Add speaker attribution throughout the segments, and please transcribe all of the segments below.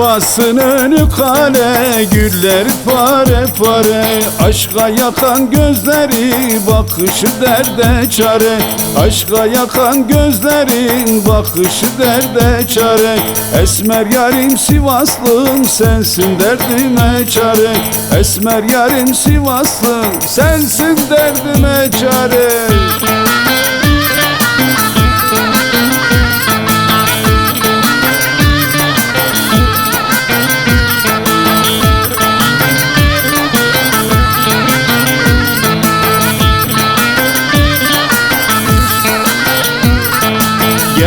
Speaker 1: Sivas'ın önü kale Güller pare pare Aşka yakan gözleri Bakışı derde çare. Aşka yakan gözlerin Bakışı derde çare. Esmer yarim Sivaslım Sensin derdime çare. Esmer yarim Sivaslım Sensin derdime çare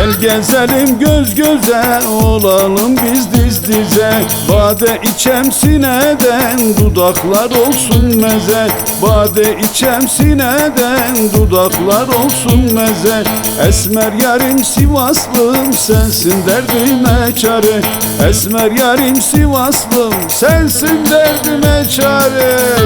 Speaker 1: Gel gezelim göz göze olalım biz diz dize. Bade içem sineden dudaklar olsun meze. Bade içem sineden dudaklar olsun meze. Esmer yarim Sivaslım sensin derdime çare. Esmer yarim Sivaslım sensin derdime çare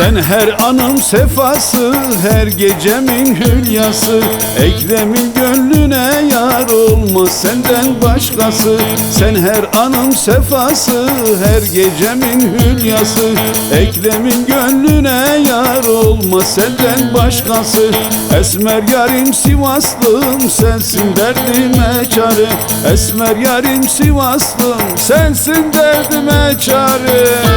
Speaker 1: Sen her anım sefası, her gecemin hülyası. Ekrem'in gönlüne yar olmaz senden başkası. Sen her anım sefası, her gecemin hülyası. Ekrem'in gönlüne yar olmaz senden başkası. Esmer yarim Sivaslım, sensin derdime çare. Esmer yarim Sivaslım, sensin derdime çare